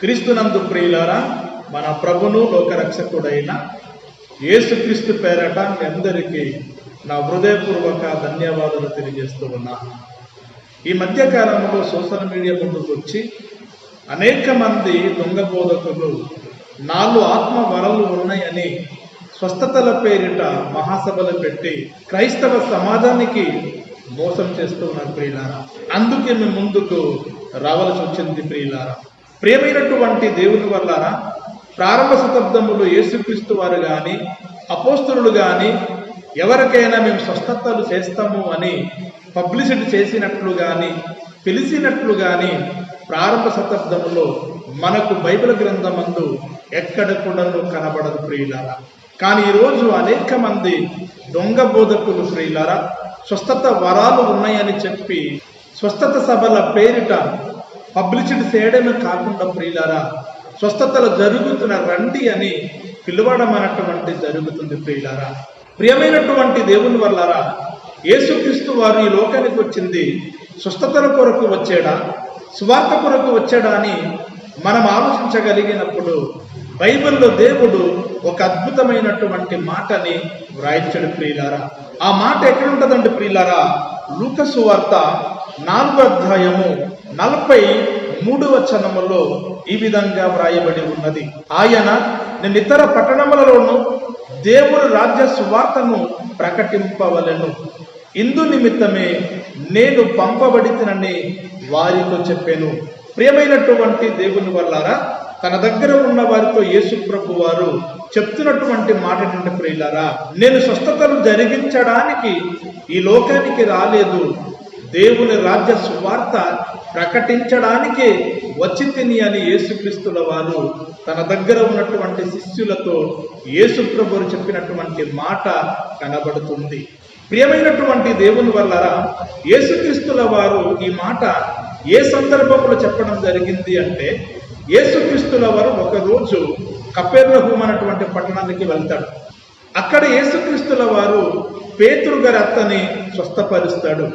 క్రీస్తునందు ప్రియులారా మన ప్రభును లోకరక్షకుడైన యేసుక్రీస్తు పేరట మీ అందరికీ నా హృదయపూర్వక ధన్యవాదాలు తెలియజేస్తూ ఉన్నా. ఈ మధ్య కాలంలో సోషల్ మీడియా ముందుకు వచ్చి అనేక మంది దొంగ బోధకులు నాలుగు ఆత్మ వరలు ఉన్నాయని స్వస్థతల పేరిట మహాసభలు పెట్టి క్రైస్తవ సమాజానికి మోసం చేస్తూ ఉన్నారు ప్రియులారా. అందుకే మేము ముందుకు రావాల్సి వచ్చింది ప్రియులారా. ప్రియమైనటువంటి దేవుని వల్ల ప్రారంభ శతాబ్దములు యేసుక్రీస్తు వారు కానీ అపోస్తులు కానీ ఎవరికైనా మేము స్వస్థతలు చేస్తాము అని పబ్లిసిటీ చేసినట్లు కానీ పిలిచినట్లు కానీ ప్రారంభ శతాబ్దంలో మనకు బైబిల్ గ్రంథమందు ఎక్కడ కూడా కనబడదు ప్రియులారా. కానీ ఈరోజు అనేక మంది దొంగ బోధకులు ప్రియులారా స్వస్థత వరాలు ఉన్నాయని చెప్పి స్వస్థత సభల పేరిట పబ్లిసిటీ చేయడమే కాకుండా ప్రియులారా స్వస్థతలు జరుగుతున్న రండి అని పిలవడం అన్నటువంటి జరుగుతుంది ప్రియులారా. ప్రియమైనటువంటి దేవుని వల్లారా యేసుక్రీస్తు వారు ఈ లోకానికి వచ్చింది స్వస్థతల కొరకు వచ్చాడా స్వార్థ కొరకు వచ్చాడా అని మనం ఆలోచించగలిగినప్పుడు బైబిల్లో దేవుడు ఒక అద్భుతమైనటువంటి మాటని వ్రాయించడు ప్రియులారా. ఆ మాట ఎక్కడుంటుందండి ప్రియులారా? లూకసు వార్త నాలుగో అధ్యాయము నలభై మూడు వచనములో ఈ విధంగా వ్రాయబడి ఉన్నది. ఆయన నేను ఇతర పట్టణములలోనూ దేవుని రాజ్య సువార్తను ప్రకటింపవలెను. ఇందు నిమిత్తమే నేను పంపబడితనని వారితో చెప్పాను. ప్రియమైనటువంటి దేవుని వల్లారా తన దగ్గర ఉన్న వారితో యేసు ప్రభు వారు చెప్తున్నటువంటి మాట ఏంటంటే ప్రియులారా నేను స్వస్థతను జరిగించడానికి ఈ లోకానికి రాలేదు. దేవుని రాజ్య సువార్త ప్రకటించడానికి వచ్చి తిని అని యేసుక్రీస్తుల వారు తన దగ్గర ఉన్నటువంటి శిష్యులతో యేసుప్రభువు చెప్పినటువంటి మాట కనబడుతుంది. ప్రియమైనటువంటి దేవుని వల్ల యేసుక్రీస్తుల వారు ఈ మాట ఏ సందర్భంలో చెప్పడం జరిగింది అంటే యేసుక్రీస్తుల వారు ఒకరోజు కపెర్లహూమ్ అనేటువంటి పట్టణానికి వెళ్తాడు. అక్కడ యేసుక్రీస్తుల వారు పేతురు గారి అత్తని స్వస్థపరుస్తాడు.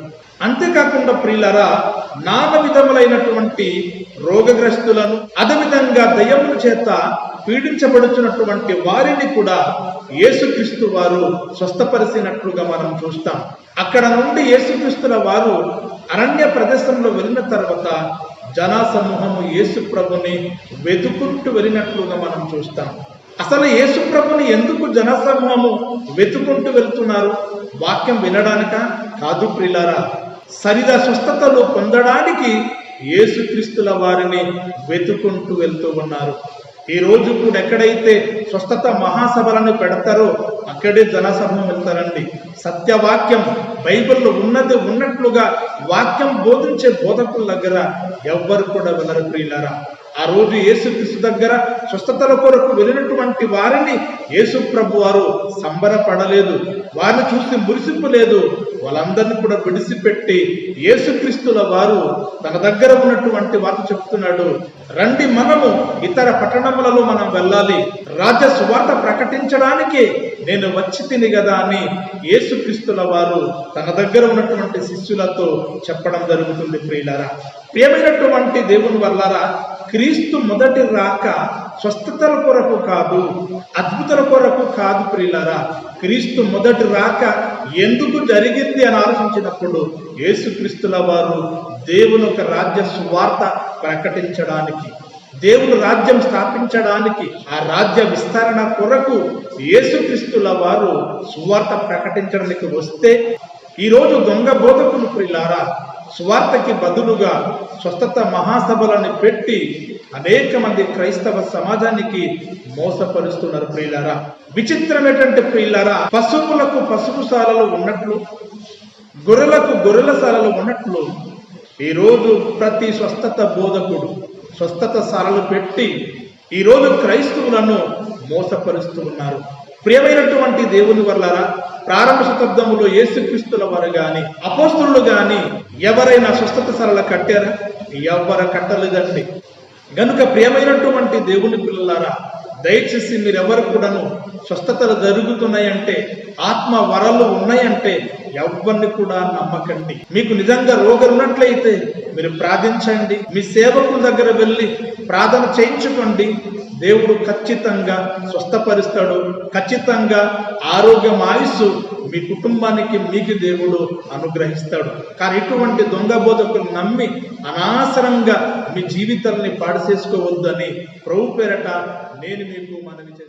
అంతేకాకుండా ప్రియులరా నానా విధములైనటువంటి రోగగ్రస్తులను అదేవిధంగా దయ్యముల చేత పీడించబడుచున్నటువంటి వారిని కూడా యేసుక్రీస్తు వారు స్వస్థపరిచినట్లుగా మనం చూస్తాం. అక్కడ నుండి యేసుక్రీస్తుల వారు అరణ్య ప్రదేశంలో వెళ్ళిన తర్వాత జనా సమూహము యేసు ప్రభుని వెతుకుంటూ వెళ్ళినట్లుగా మనం చూస్తాం. అసలు యేసు ప్రభుని ఎందుకు జనసమూహము వెతుకుంటూ వెళ్తున్నారు? వాక్యం వినడానిక? కాదు ప్రిలారా శరీర స్వస్థతలు పొందడానికి యేసుక్రీస్తుల వారిని వెతుకుంటూ వెళ్తూ ఉన్నారు. ఈ రోజు కూడా ఎక్కడైతే స్వస్థత మహాసభలను పెడతారో అక్కడే జనసభం వెళ్తారండి. సత్యవాక్యం బైబిల్లో ఉన్నది ఉన్నట్లుగా వాక్యం బోధించే బోధకుల దగ్గర ఎవ్వరు కూడా వెళ్ళరు ప్రియులారా. ఆ రోజు యేసుక్రీస్తు దగ్గర స్వస్థతల కొరకు వెళ్ళినటువంటి వారిని యేసు ప్రభు వారు సంబరపడలేదు. వారిని చూసి మురిసిపోలేదు. వాళ్ళందరినీ కూడా విడిసిపెట్టి యేసుక్రీస్తుల వారు తన దగ్గర ఉన్నటువంటి వారు చెప్తున్నాడు. రండి మనము ఇతర పట్టణములలో మనం వెళ్ళాలి. రాజ్య సువార్త ప్రకటించడానికి నేను వచ్చి తిని కదా అని యేసుక్రీస్తుల వారు తన దగ్గర ఉన్నటువంటి శిష్యులతో చెప్పడం జరుగుతుంది ప్రియులరా. ప్రియమైనటువంటి దేవుని వల్లారా క్రీస్తు మొదటి రాక స్వస్థతల కొరకు కాదు అద్భుతల కొరకు కాదు ప్రియులరా. క్రీస్తు మొదటి రాక ఎందుకు జరిగింది అని ఆలోచించినప్పుడు యేసుక్రీస్తుల వారు దేవుని ఒక రాజ్య సువార్త ప్రకటించడానికి దేవుని రాజ్యం స్థాపించడానికి ఆ రాజ్య విస్తరణ కొరకు యేసుక్రీస్తుల వారు సువార్త ప్రకటించడానికి వస్తే ఈరోజు దొంగ బోధకులు ప్రిలారా సువార్తకి బదులుగా స్వస్థత మహాసభలను పెట్టి అనేక మంది క్రైస్తవ సమాజానికి మోసపరుస్తున్నారు ప్రియులారా విచిత్రమైనటువంటి ప్రియులారా పశువులకు పశువుశాలలు ఉన్నట్లు గొర్రెలకు గొర్రెల శాలలు ఉన్నట్లు ఈరోజు ప్రతి స్వస్థత బోధకుడు స్వస్థత శాలలు పెట్టి ఈరోజు క్రైస్తవులను మోసపరుస్తూ ఉన్నారు. ప్రియమైనటువంటి దేవుని వల్లరా ప్రారంభ శతాబ్దములో ఏసుక్రీస్తుల వారు కానీ అపోస్తులు కానీ ఎవరైనా స్వస్థత సరళ కట్టారా? ఎవరు కట్టలేదండి గనుక ప్రియమైనటువంటి దేవుని పిల్లలారా దయచేసి మీరెవరు కూడాను స్వస్థతలు జరుగుతున్నాయంటే ఆత్మ వరాలు ఉన్నాయంటే ఎవరిని కూడా నమ్మకండి. మీకు నిజంగా రోగం ఉన్నట్లయితే మీరు ప్రార్థించండి. మీ సేవకుల దగ్గర వెళ్ళి ప్రార్థన చేయించుకోండి. దేవుడు ఖచ్చితంగా స్వస్థపరుస్తాడు. ఖచ్చితంగా ఆరోగ్యం ఆయుస్సు మీ కుటుంబానికి మీకు దేవుడు అనుగ్రహిస్తాడు. కానీ ఇటువంటి దొంగ బోధకులు నమ్మి అనవసరంగా మీ జీవితాన్ని పాడు చేసుకోవద్దని ప్రభు పేరట నేను మీకు మనవి చేస్తాను